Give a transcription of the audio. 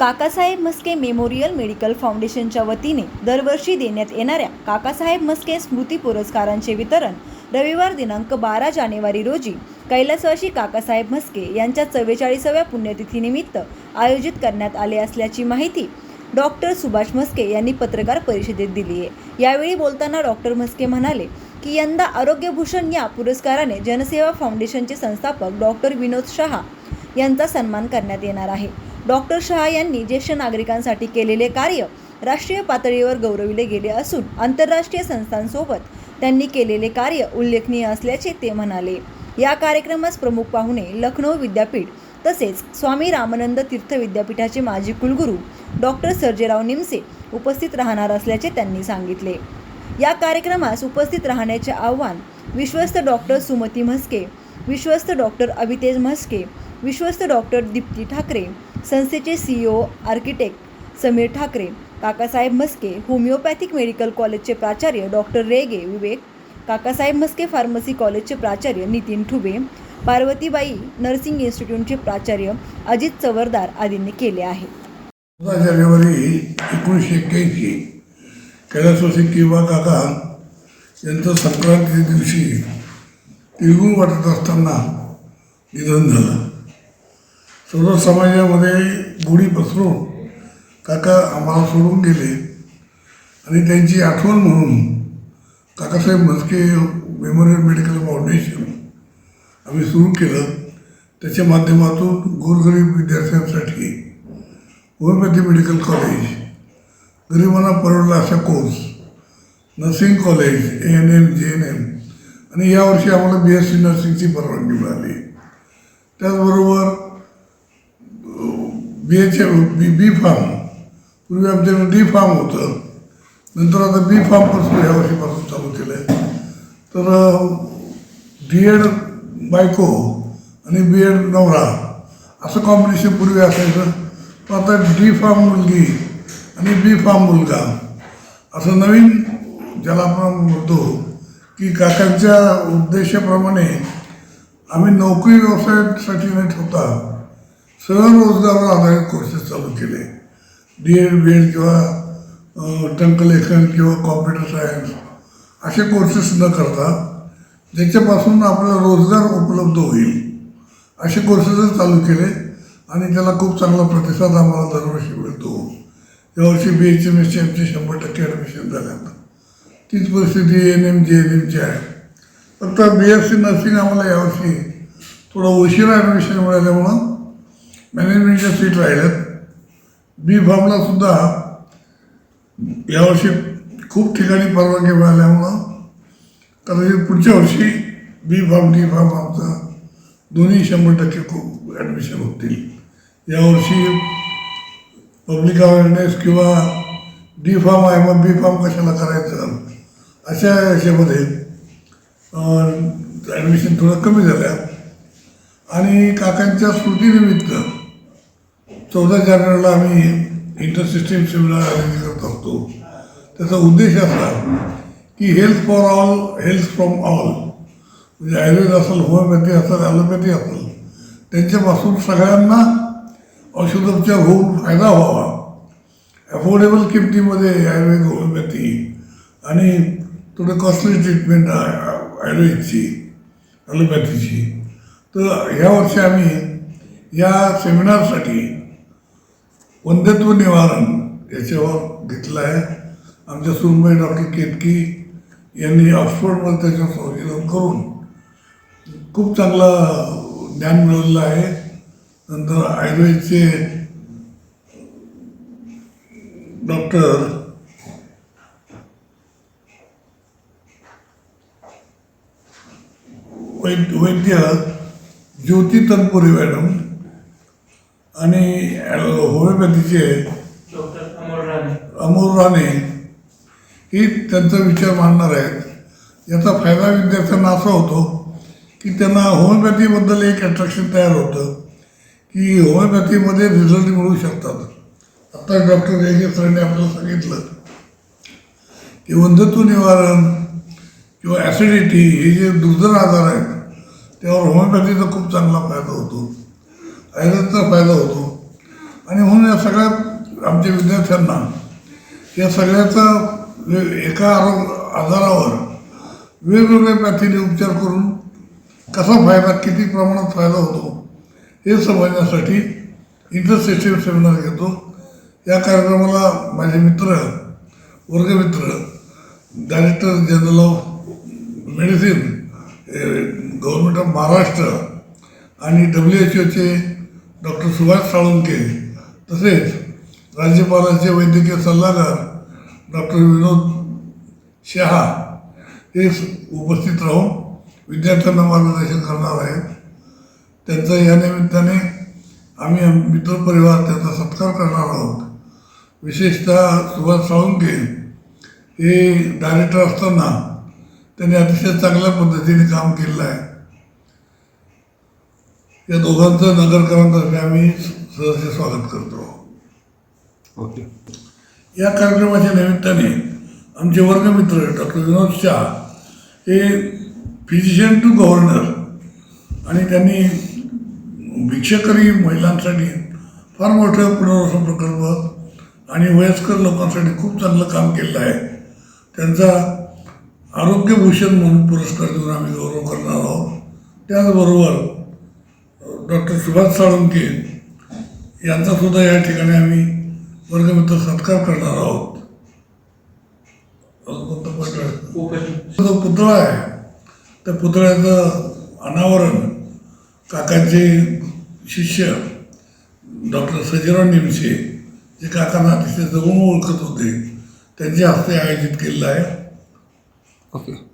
Kakasaheb Mhaske memorial medical फाउंडेशनच्या वतीने दरवर्षी देण्यात येणाऱ्या काकासाहेब म्हस्के स्मृती पुरस्कारांचे वितरण रविवार दिनांक बारा जानेवारी रोजी कैलासवासी काकासाहेब म्हस्के यांच्या चव्वेचाळीसाव्या पुण्यतिथीनिमित्त आयोजित करण्यात आले असल्याची माहिती डॉक्टर सुभाष म्हस्के यांनी पत्रकार परिषदेत दिली आहे. यावेळी बोलताना डॉक्टर म्हस्के म्हणाले की यंदा आरोग्यभूषण या पुरस्काराने जनसेवा फाउंडेशनचे संस्थापक डॉक्टर विनोद शहा यांचा सन्मान करण्यात येणार आहे. डॉक्टर शहा यांनी ज्येष्ठ नागरिकांसाठी केलेले कार्य राष्ट्रीय पातळीवर गौरविले गेले असून आंतरराष्ट्रीय संस्थांसोबत त्यांनी केलेले कार्य उल्लेखनीय असल्याचे ते म्हणाले. या कार्यक्रमास प्रमुख पाहुणे लखनौ विद्यापीठ तसेच स्वामी रामानंद तीर्थ विद्यापीठाचे माजी कुलगुरू डॉक्टर सर्जेराव निमसे उपस्थित राहणार असल्याचे त्यांनी सांगितले. या कार्यक्रमास उपस्थित राहण्याचे आव्हान विश्वस्त डॉक्टर सुमती म्हस्के विश्वस्त डॉक्टर अभितेज म्हस्के विश्वस्त डॉक्टर दीप्ती ठाकरे संस्थेचे CEO architect Sameer Thackeray Kakasaheb Mhaske homeopathic medical कॉलेजचे प्राचार्य डॉक्टर रेगे विवेक काकासाहेब मस्के फार्मसी कॉलेजचे प्राचार्य नितीन ठुबे पार्वतीबाई नर्सिंग इन्स्टिट्यूटचे प्राचार्य अजित चवरदार आदींनी केले आहे. चौदा जानेवारी एकोणीसशे एक्क्याऐंशी कैलासवासी किंवा काका यांचं संक्रांती दिवशी तिळगुळ वाटत असताना निधन झालं. सर्व समाजामध्ये गुढी पसरून काका आम्हाला सोडून गेले. आणि त्यांची आठवण म्हणून Kakasaheb Mhaske memorial medical foundation आम्ही सुरू केलं. त्याच्या माध्यमातून गोरगरीब विद्यार्थ्यांसाठी होमिओपॅथी मेडिकल कॉलेज गरिबांना परवडला असा course nursing college A N M J N M आणि यावर्षी आम्हाला बी एस सी नर्सिंगची परवानगी मिळाली. त्याचबरोबर B H M B B pharm पूर्वी आमच्याकडे डी फार्म होतं. नंतर आता बी फार्मपासून वर्षीपासून चालू केलं आहे तर डी एड बायको आणि बी एड नवरा असं कॉम्बिनेशन पूर्वी असायचं. पण आता डी फार्म मुलगी आणि बी फार्म मुलगा. असं नवीन ज्याला आपण म्हणतो की काकांच्या उद्देशाप्रमाणे आम्ही नोकरी व्यवसायासाठी न ठेवता. स्वयंरोजगारावर आधारित कोर्सेस चालू केले. डी एड बी एड किंवा टंकलेखन किंवा कॉम्प्युटर सायन्स असे कोर्सेस न करता ज्याच्यापासून आपला रोजगार उपलब्ध होईल. असे कोर्सेसच चालू केले आणि त्याला खूप चांगला प्रतिसाद आम्हाला दरवर्षी मिळतो. यावर्षी बी एच एम एस एमचे शंभर टक्के ॲडमिशन झाल्यानं तीच परिस्थिती एन एम जे एन एमची आहे. फक्त बी एस सी नर्सिंग आम्हाला यावर्षी थोडं उशिरा ॲडमिशन मिळाल्यामुळं मॅनेजमेंटच्या सीट राहिल्यात. बी फॉर्मला सुद्धा यावर्षी खूप ठिकाणी परवानगी मिळाल्यामुळं कदाचित पुढच्या वर्षी बी फॉर्म डी फॉर्म आमचा दोन्ही शंभर टक्के खूप ॲडमिशन होतील. यावर्षी पब्लिक अवेअरनेस किंवा डी फॉर्म आहे मग बी फॉर्म कशाला करायचं? अशा याच्यामध्ये ॲडमिशन थोडं कमी झाल्या. आणि काकांच्या स्मृतीनिमित्त चौदा जानेवारीला आम्ही इंटर सिस्टीम सेमिनार आयोजित करत असतो. त्याचा उद्देश असा की health for all health from all म्हणजे आयुर्वेद असेल होमिओपॅथी असेल ॲलोपॅथी असेल त्यांच्यापासून सगळ्यांना औषधोपचार होऊन फायदा व्हावा. अफोर्डेबल किमतीमध्ये आयुर्वेद होमिओपॅथी आणि थोडं कॉस्टली ट्रीटमेंट आयुर्वेदची ॲलोपॅथीची. तर ह्या वर्षी आम्ही या सेमिनारसाठी वंध्यत्व निवारण याच्यावर घेतलं आहे. आमच्या सुनबाई डॉक्टर केतकी यांनी ऑक्सफोर्डमध्ये त्याच्यावर संशोधन करून खूप चांगलं ज्ञान मिळवलेलं आहे. नंतर आयुर्वेदचे डॉक्टर वैद्य वैद्य ज्योती तनपुरे मॅडम आणि होमिओपॅथीचे डॉक्टर अमोल राणे. ही त्यांचा विचार मांडणार आहेत. याचा फायदा विद्यार्थ्यांना असा होतो की त्यांना होमिओपॅथीबद्दल एक अट्रॅक्शन तयार होतं की होमिओपॅथीमध्ये रिझल्ट मिळू शकतात. आता डॉक्टर रेगे सरांनी आपल्याला सांगितलं की वंधत्व निवारण किंवा ॲसिडिटी हे जे दुर्धर आजार आहेत त्यावर होमिओपॅथीचा खूप चांगला फायदा होतो. आयुर्वेदचा फायदा होतो. आणि म्हणून या सगळ्या आमच्या विद्यार्थ्यांना या सगळ्याचा एका आरोग्य आजारावर वेगवेगळ्या पॅथीने उपचार करून कसा फायदा किती प्रमाणात फायदा होतो हे समजण्यासाठी इंटरसेस्टिव्ह सेमिनार घेतो. या कार्यक्रमाला माझे मित्र वर्गमित्र director general of medicine government of Maharashtra आणि डब्ल्यू एच ओचे डॉक्टर सुभाष साळुंके तसेच राज्यपालांचे वैद्यकीय सल्लागार डॉक्टर विनोद शहा हे उपस्थित राहून विद्यार्थ्यांना मार्गदर्शन करणार आहेत. त्यांचा या निमित्ताने आम्ही मित्र मित्रपरिवार त्यांचा सत्कार करणार आहोत. विशेषतः सुभाष साळुंके हे डायरेक्टर असताना त्यांनी अतिशय चांगल्या पद्धतीने काम केलेलं आहे. या दोघांचं नगरकरांतर्फे आम्ही सहर्ष स्वागत करतो. ओके. या कार्यक्रमाच्या निमित्ताने आमचे वर्गमित्र डॉक्टर विनोद शाह हे फिजिशियन टू गव्हर्नर आणि त्यांनी भिक्षकरी महिलांसाठी फार मोठं पुनर्वसन प्रकल्प आणि वयस्कर लोकांसाठी खूप चांगलं काम केलेलं आहे. त्यांचा आरोग्यभूषण म्हणून पुरस्कार देऊन आम्ही गौरव करणार आहोत. त्याचबरोबर डॉक्टर सुभाष साळुंके यांचा सुद्धा या ठिकाणी आम्ही वर्गमित्र सत्कार करणार आहोत. जो पुतळा आहे. त्या पुतळ्याचं अनावरण काकांचे शिष्य डॉक्टर सजीराव निमशे जे काकांना अतिशय जवळून ओळखत होते त्यांच्या हस्ते आयोजित केलेलं आहे. ओके.